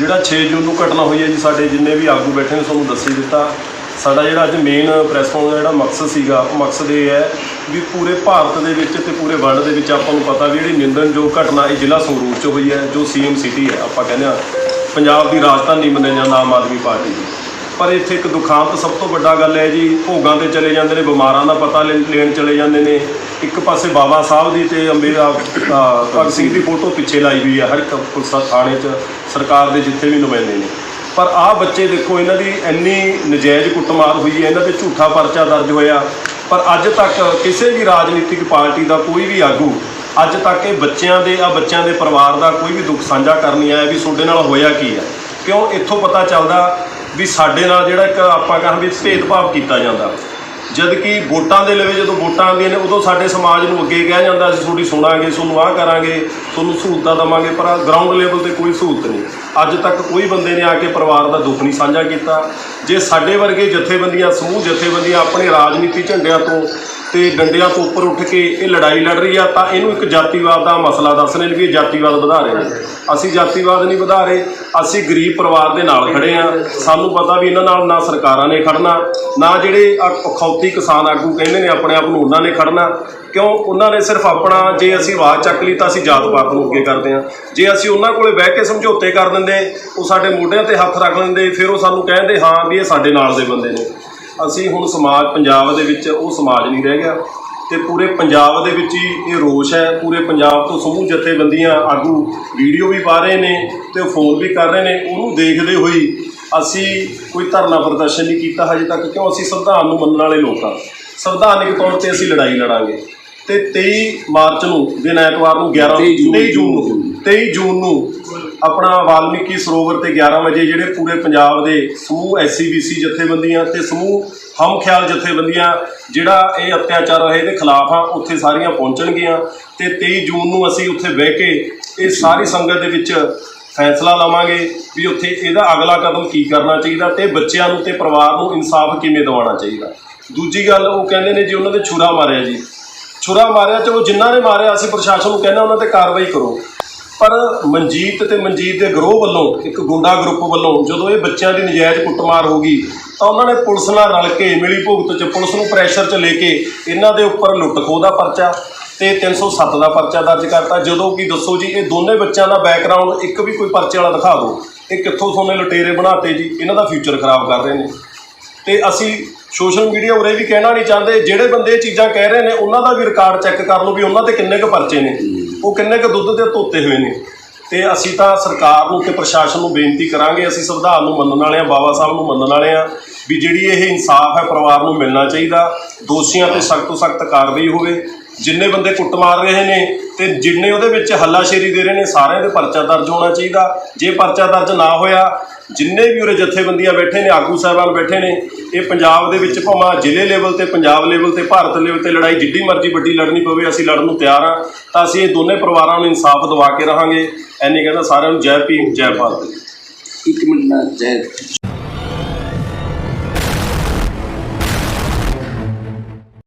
ਜਿਹੜਾ 6 ਜੂਨ ਨੂੰ ਘਟਨਾ ਹੋਈ ਹੈ ਜੀ, ਸਾਡੇ ਜਿੰਨੇ ਵੀ ਆਗੂ ਬੈਠੇ ਨੇ, ਤੁਹਾਨੂੰ ਦੱਸੀ ਦਿੱਤਾ। ਸਾਡਾ ਜਿਹੜਾ ਅੱਜ ਮੇਨ ਪ੍ਰੈਸ ਕਾਨਫਰੰਸ ਦਾ ਜਿਹੜਾ ਮਕਸਦ ਸੀਗਾ ਉਹ ਮਕਸਦ ਇਹ ਹੈ ਵੀ ਪੂਰੇ ਭਾਰਤ ਦੇ ਵਿੱਚ ਤੇ ਪੂਰੇ ਵਰਲਡ ਦੇ ਵਿੱਚ ਆਪਾਂ ਨੂੰ ਪਤਾ ਵੀ ਜਿਹੜੀ ਨਿੰਦਣਯੋਗ ਘਟਨਾ ਇਹ ਜ਼ਿਲ੍ਹਾ ਸੰਗਰੂਰ 'ਚ ਹੋਈ ਹੈ, ਜੋ ਸੀਐਮ ਸਿਟੀ ਹੈ, ਆਪਾਂ ਕਹਿੰਦੇ ਆ ਪੰਜਾਬ ਦੀ ਰਾਜਧਾਨੀ ਮੰਨਿਆ ਜਾਂਦਾ ਆਮ ਆਦਮੀ ਪਾਰਟੀ ਦੀ। ਪਰ ਇੱਥੇ ਇੱਕ ਦੁਖਾਂਤ ਸਭ ਤੋਂ ਵੱਡਾ ਗੱਲ ਹੈ ਜੀ, ਭੋਗਾਂ ਤੇ ਚਲੇ ਜਾਂਦੇ ਨੇ, ਬਿਮਾਰਾਂ ਦਾ ਪਤਾ ਲੈ- ਲੈਣ ਚਲੇ ਜਾਂਦੇ ਨੇ। ਇੱਕ ਪਾਸੇ ਬਾਬਾ ਸਾਹਿਬ ਦੀ ਤੇ ਅੰਬੇਰਾ ਭਗਤ ਸਿੰਘ ਦੀ ਫੋਟੋ ਪਿੱਛੇ ਲਾਈ ਹੋਈ ਹੈ, ਹਰ ਇੱਕ ਪੁਲਿਸ ਥਾਣੇ 'ਚ, ਸਰਕਾਰ ਦੇ ਜਿੱਥੇ ਵੀ ਨੁਮਾਇੰਦੇ ਨੇ। ਪਰ ਆਹ ਬੱਚੇ ਦੇਖੋ, ਇਹਨਾਂ ਦੀ ਇੰਨੀ ਨਜਾਇਜ਼ ਕੁੱਟਮਾਰ ਹੋਈ ਹੈ, ਇਹਨਾਂ ਤੇ ਝੂਠਾ ਪਰਚਾ ਦਰਜ ਹੋਇਆ। ਪਰ ਅੱਜ ਤੱਕ ਕਿਸੇ ਵੀ ਰਾਜਨੀਤਿਕ ਪਾਰਟੀ ਦਾ ਕੋਈ ਵੀ ਆਗੂ, ਅੱਜ ਤੱਕ ਇਹ ਬੱਚਿਆਂ ਦੇ, ਆ ਬੱਚਿਆਂ ਦੇ ਪਰਿਵਾਰ ਦਾ ਕੋਈ ਵੀ ਦੁੱਖ ਸਾਂਝਾ ਕਰਨ ਨਹੀਂ ਆਇਆ ਵੀ ਤੁਹਾਡੇ ਨਾਲ ਹੋਇਆ ਕੀ ਹੈ। ਕਿਉਂ? ਇੱਥੋਂ ਪਤਾ ਚੱਲਦਾ ਵੀ ਸਾਡੇ ਨਾਲ ਜਿਹੜਾ ਇੱਕ ਆਪਾਂ ਕਹਾਂ ਵੀ ਭੇਦਭਾਵ ਕੀਤਾ ਜਾਂਦਾ। ਜਦ ਕਿ ਵੋਟਾਂ ਦੇ ਲਵੇ ਜਦੋਂ ਵੋਟਾਂ ਆਉਂਦੀਆਂ ਨੇ, ਉਦੋਂ ਸਾਡੇ ਸਮਾਜ ਨੂੰ ਅੱਗੇ ਕਿਹਾ ਜਾਂਦਾ, ਅਸੀਂ ਤੁਹਾਡੀ ਸੁਣਾਂਗੇ, ਤੁਹਾਨੂੰ ਆਹ ਕਰਾਂਗੇ, ਤੁਹਾਨੂੰ ਸਹੂਲਤਾਂ ਦੇਵਾਂਗੇ, ਪਰ ਗਰਾਊਂਡ ਲੈਵਲ ਤੇ ਕੋਈ ਸਹੂਲਤ ਨਹੀਂ। ਅੱਜ ਤੱਕ ਕੋਈ ਬੰਦੇ ਨੇ ਆ ਕੇ ਪਰਿਵਾਰ ਦਾ ਦੁੱਖ ਨਹੀਂ ਸਾਂਝਾ ਕੀਤਾ। ਜੇ ਸਾਡੇ ਵਰਗੇ ਜਥੇਬੰਦੀਆਂ, ਸਮੂਹ ਜਥੇਬੰਦੀਆਂ ਆਪਣੇ ਰਾਜਨੀਤੀ ਝੰਡਿਆਂ ਤੋਂ ਤੇ ਡੰਡਿਆਂ ਤੋਂ ਉੱਪਰ ਉੱਠ ਕੇ ਇਹ ਲੜਾਈ ਲੜ ਰਹੀ ਆ, ਤਾਂ ਇਹਨੂੰ ਇੱਕ ਜਾਤੀਵਾਦ ਦਾ ਮਸਲਾ ਦੱਸ ਰਹੇ ਨੇ ਵੀ ਇਹ ਜਾਤੀਵਾਦ ਵਧਾ ਰਹੇ ਨੇ। ਅਸੀਂ ਜਾਤੀਵਾਦ ਨਹੀਂ ਵਧਾ ਰਹੇ, ਅਸੀਂ ਗਰੀਬ ਪਰਿਵਾਰ ਦੇ ਨਾਲ ਖੜੇ ਆ। ਸਾਨੂੰ ਪਤਾ ਵੀ ਇਹਨਾਂ ਨਾਲ ਨਾ ਸਰਕਾਰਾਂ ਨੇ ਖੜਨਾ, ਨਾ ਜਿਹੜੇ ਅਖੌਤੀ ਕਿਸਾਨ ਆਗੂ ਕਹਿੰਦੇ ਨੇ ਆਪਣੇ ਆਪ ਨੂੰ ਉਹਨਾਂ ਨੇ ਖੜਨਾ। ਕਿਉਂ? ਉਹਨਾਂ ਨੇ ਸਿਰਫ ਆਪਣਾ ਜੇ ਅਸੀਂ ਆਵਾਜ਼ ਚੱਕ ਲਈ ਤਾਂ ਅਸੀਂ ਜਾਤ ਪਾਤ ਨੂੰ ਅੱਗੇ ਕਰਦੇ ਆ ਜੇ ਅਸੀਂ ਉਹਨਾਂ ਕੋਲੇ ਬਹਿ ਕੇ ਸਮਝੌਤੇ ਕਰ ਦਿੰਦੇ, ਉਹ ਸਾਡੇ ਮੋਢਿਆਂ ਤੇ ਹੱਥ ਰੱਖ ਲੈਂਦੇ, ਫਿਰ ਉਹ ਸਾਨੂੰ ਕਹਿੰਦੇ, ਹਾਂ ਵੀ ਇਹ ਸਾਡੇ ਨਾਲ ਦੇ ਬੰਦੇ ਨੇ। ਅਸੀਂ ਹੁਣ ਸਮਾਜ ਪੰਜਾਬ ਦੇ ਵਿੱਚ ਉਹ ਸਮਾਜ ਨਹੀਂ ਰਹਿ ਗਿਆ ਤੇ ਪੂਰੇ ਪੰਜਾਬ ਦੇ ਵਿੱਚ ਹੀ ਇਹ ਰੋਸ਼ ਹੈ। ਪੂਰੇ ਪੰਜਾਬ ਤੋਂ ਸਮੂਹ ਜਥੇਬੰਦੀਆਂ ਆਗੂ ਵੀਡੀਓ ਵੀ ਪਾ ਰਹੇ ਨੇ ਤੇ ਫੋਨ ਵੀ ਕਰ ਰਹੇ ਨੇ। ਉਹਨੂੰ ਦੇਖਦੇ ਹੋਈ ਅਸੀਂ ਕੋਈ ਧਰਨਾ ਪ੍ਰਦਰਸ਼ਨ ਨਹੀਂ ਕੀਤਾ ਹਜੇ ਤੱਕ ਕਿਉਂ? ਅਸੀਂ ਸੰਵਿਧਾਨ ਨੂੰ ਮੰਨਣ ਵਾਲੇ ਲੋਕ ਹਾਂ। ਸੰਵਿਧਾਨਿਕ ਤੌਰ ਤੇ ਅਸੀਂ ਲੜਾਈ ਲੜਾਂਗੇ। ਤੇ 23 ਮਾਰਚ ਨੂੰ ਦਿਨ ਐਤਵਾਰ ਨੂੰ 11 23 ਜੂਨ ਨੂੰ 23 ਜੂਨ ਨੂੰ ਆਪਣਾ ਵਾਲਮੀਕੀ ਸਰੋਵਰ ਤੇ 11 ਵਜੇ ਜਿਹੜੇ ਪੂਰੇ ਪੰਜਾਬ ਦੇ ਸਮੂਹ ਐਸਸੀਬੀਸੀ ਜਥੇਬੰਦੀਆਂ ਤੇ ਸਮੂਹ ਹਮ ਖਿਆਲ ਜਥੇਬੰਦੀਆਂ ਜਿਹੜਾ ਇਹ ਅਤਿਆਚਾਰ ਰਹੇ ਦੇ ਖਿਲਾਫ ਆ, ਉੱਥੇ ਸਾਰੀਆਂ ਪਹੁੰਚਣਗੀਆਂ ਤੇ 23 ਜੂਨ ਨੂੰ ਅਸੀਂ ਉੱਥੇ ਬਹਿ ਕੇ ਇਹ ਸਾਰੀ ਸੰਗਤ ਦੇ ਵਿੱਚ ਫੈਸਲਾ ਲਵਾਂਗੇ ਵੀ ਉੱਥੇ ਇਹਦਾ ਅਗਲਾ ਕਦਮ ਕੀ ਕਰਨਾ ਚਾਹੀਦਾ ਤੇ ਬੱਚਿਆਂ ਨੂੰ ਤੇ ਪਰਿਵਾਰ ਨੂੰ ਇਨਸਾਫ ਕਿਵੇਂ ਦਿਵਾਉਣਾ ਚਾਹੀਦਾ। ਦੂਜੀ ਗੱਲ ਉਹ ਕਹਿੰਦੇ ਨੇ ਜੀ ਉਹਨਾਂ ਦੇ ਛੁਰਾ ਮਾਰਿਆ ਜੀ। ਛੁਰਾ ਮਾਰਿਆ ਚਲੋ ਜਿਨ੍ਹਾਂ ਨੇ ਮਾਰਿਆ ਅਸੀਂ ਪ੍ਰਸ਼ਾਸਨ ਨੂੰ ਕਹਿੰਦਾ ਉਹਨਾਂ ਤੇ ਕਾਰਵਾਈ ਕਰੋ। ਪਰ ਮਨਜੀਤ ਤੇ ਮਨਜੀਤ ਦੇ ਗਰੋਹ ਵੱਲੋਂ, ਇੱਕ ਗੁੰਡਾ ਗਰੁੱਪ ਵੱਲੋਂ ਜਦੋਂ ਇਹ ਬੱਚਿਆਂ ਦੀ ਨਜਾਇਜ਼ ਕੁੱਟਮਾਰ ਹੋ ਗਈ, ਤਾਂ ਉਹਨਾਂ ਨੇ ਪੁਲਿਸ ਨਾਲ ਰਲ ਕੇ, ਮਿਲੀ ਭੁਗਤ ਚ ਪੁਲਿਸ ਨੂੰ ਪ੍ਰੈਸ਼ਰ ਚ ਲੈ ਕੇ ਇਹਨਾਂ ਦੇ ਉੱਪਰ ਲੁੱਟ ਖੋਹ ਦਾ ਪਰਚਾ ਤੇ 307 ਦਾ ਪਰਚਾ ਦਰਜ ਕਰਤਾ। ਜਦੋਂ ਕਿ ਦੱਸੋ ਜੀ, ਇਹ ਦੋਨੇ ਬੱਚਿਆਂ ਦਾ ਬੈਕਗ੍ਰਾਉਂਡ ਇੱਕ ਵੀ ਕੋਈ ਪਰਚੇ ਵਾਲਾ ਦਿਖਾ ਦਿਓ ਇਹ ਕਿੱਥੋਂ ਸੋਨੇ ਲੁਟੇਰੇ ਬਣਾਤੇ ਜੀ? ਇਹਨਾਂ ਦਾ ਫਿਊਚਰ ਖਰਾਬ ਕਰ ਰਹੇ ਨੇ। ਤੇ ਅਸੀਂ ਸੋਸ਼ਲ ਮੀਡੀਆ ਉਰੇ ਵੀ ਕਹਿਣਾ ਨਹੀਂ ਚਾਹੁੰਦੇ। ਜਿਹੜੇ ਬੰਦੇ ਇਹ ਚੀਜ਼ਾਂ ਕਹਿ ਰਹੇ ਨੇ, ਉਹਨਾਂ ਦਾ ਵੀ ਰਿਕਾਰਡ ਚੈੱਕ ਕਰ ਲਓ ਵੀ ਉਹਨਾਂ ਤੇ ਕਿੰਨੇ ਕੁ ਪਰਚੇ ਨੇ। ਉਹ ਕਿੰਨੇ ਕੁ ਦੁੱਧ ਦੇ ਧੋਤੇ ਹੋਏ ਨੇ। ਤੇ ਅਸੀਂ ਤਾਂ ਸਰਕਾਰ ਨੂੰ ਤੇ ਪ੍ਰਸ਼ਾਸਨ ਨੂੰ ਬੇਨਤੀ ਕਰਾਂਗੇ, ਅਸੀਂ ਸੰਵਿਧਾਨ ਨੂੰ ਮੰਨਣ ਵਾਲੇ ਆ ਬਾਬਾ ਸਾਹਿਬ ਨੂੰ ਮੰਨਣ ਵਾਲੇ ਆ ਵੀ ਜਿਹੜੀ ਇਹ ਇਨਸਾਫ ਹੈ ਪਰਿਵਾਰ ਨੂੰ ਮਿਲਣਾ ਚਾਹੀਦਾ, ਦੋਸ਼ੀਆਂ ਤੇ ਸਖਤ ਤੋਂ ਸਖਤ ਕਾਰਵਾਈ ਹੋਵੇ ਜਿੰਨੇ ਬੰਦੇ ਕੁੱਟ ਮਾਰ ਰਹੇ ਨੇ ਤੇ ਜਿੰਨੇ ਉਹਦੇ ਵਿੱਚ ਹੱਲਾਸ਼ੇਰੀ ਦੇ ਰਹੇ ਨੇ, ਸਾਰਿਆਂ ਦੇ ਪਰਚਾ ਦਰਜ ਹੋਣਾ ਚਾਹੀਦਾ। ਜੇ ਪਰਚਾ ਦਰਜ ਨਾ ਹੋਇਆ, ਜਿੰਨੇ ਵੀ ਉਰੇ ਜਥੇਬੰਦੀਆਂ ਬੈਠੇ ਨੇ, ਆਗੂ ਸਾਹਿਬਾਨ ਬੈਠੇ ਨੇ, ਇਹ ਪੰਜਾਬ ਦੇ ਵਿੱਚ ਭਾਵੇਂ ਜ਼ਿਲ੍ਹੇ ਲੈਵਲ ਤੇ, ਪੰਜਾਬ ਲੈਵਲ ਤੇ, ਭਾਰਤ ਲੈਵਲ ਤੇ ਲੜਾਈ ਜਿੱਡੀ ਮਰਜ਼ੀ ਵੱਡੀ ਲੜਨੀ ਪਵੇ, ਅਸੀਂ ਲੜਨ ਨੂੰ ਤਿਆਰ ਹਾਂ, ਤਾਂ ਅਸੀਂ ਇਹ ਦੋਨੇ ਪਰਿਵਾਰਾਂ ਨੂੰ ਇਨਸਾਫ ਦਿਵਾ ਕੇ ਰਹਾਂਗੇ। ਐਨੀ ਕਹਿੰਦਾ ਸਾਰਿਆਂ ਨੂੰ ਜੈ ਭੀਮ, ਜੈ ਭਾਰਤ। ਇੱਕ ਮਿੰਟ, ਮੈਂ ਜੈ